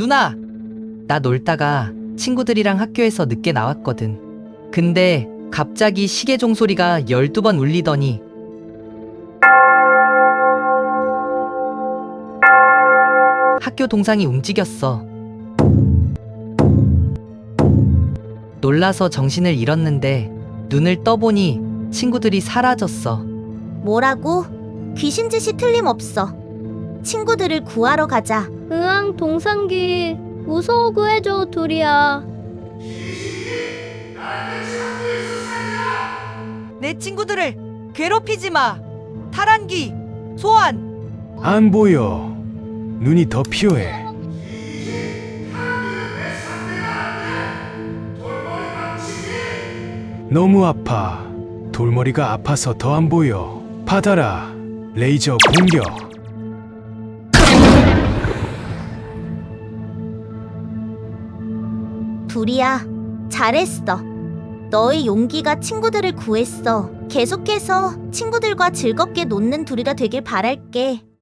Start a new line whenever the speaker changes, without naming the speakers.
누나! 나 놀다가 친구들이랑 학교에서 늦게 나왔거든. 근데 갑자기 시계 종소리가 12번 울리더니 학교 동상이 움직였어. 놀라서 정신을 잃었는데 눈을 떠보니 친구들이 사라졌어.
뭐라고? 귀신 짓이 틀림없어. 친구들을 구하러 가자.
으앙 동상기 무서워 구해줘 둘이야
내 친구들을 괴롭히지 마. 타란기, 소환.
안 보여. 눈이 더 필요해. 너무 아파. 돌머리가 아파서 더 안 보여. 받아라. 레이저 공격.
둘이야, 잘했어. 너의 용기가 친구들을 구했어. 계속해서 친구들과 즐겁게 노는 둘이가 되길 바랄게.